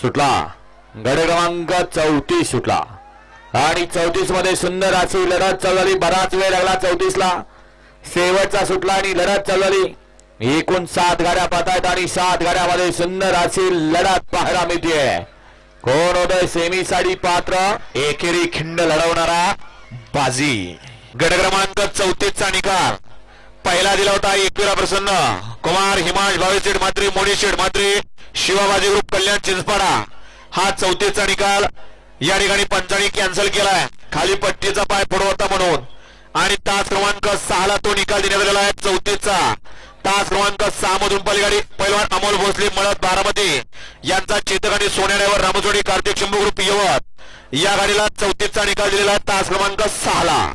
सुटला. गड क्रमांक चौतीस सुटला. आणि चौतीसमध्ये सुंदर अशी लढत चालू झाली. बराच वेळ लागला चौतीस ला शेवटचा सुटला आणि लढत चालू झाली. एकूण सात गाड्या पाहतायत आणि सात गाड्यामध्ये सुंदर अशी लढत पाहायला मिळते कोण होतंय सेमी साडी पात्र? एकेरी खिंड लढवणारा बाजी. गड क्रमांक चौतीसचा निकाल. पहिला दिला होता एकविरा प्रसन्न. कुमार हिमाश भावेशेठ मात्रे मोनीशेठ मात्रे. शिवाबाजी ग्रुप कल्याण चिंचपाडा. हा चौथीचा निकाल या ठिकाणी पंचाने कॅन्सल केलाय. खाली पट्टीचा पाय पुढे होता म्हणून. आणि तास क्रमांक सहाला तो निकाल देण्यात आलेला आहे चौथीचा. तास क्रमांक सहा मधून पलीकडे पैलवान अमोल भोसले मळत बारामती यांचा चेतक आणि सोन्याड्यावर रामजोडी कार्तिक शंभू ग्रुप यवत या गाडीला चौथीचा निकाल दिलेला आहे तास क्रमांक सहाला.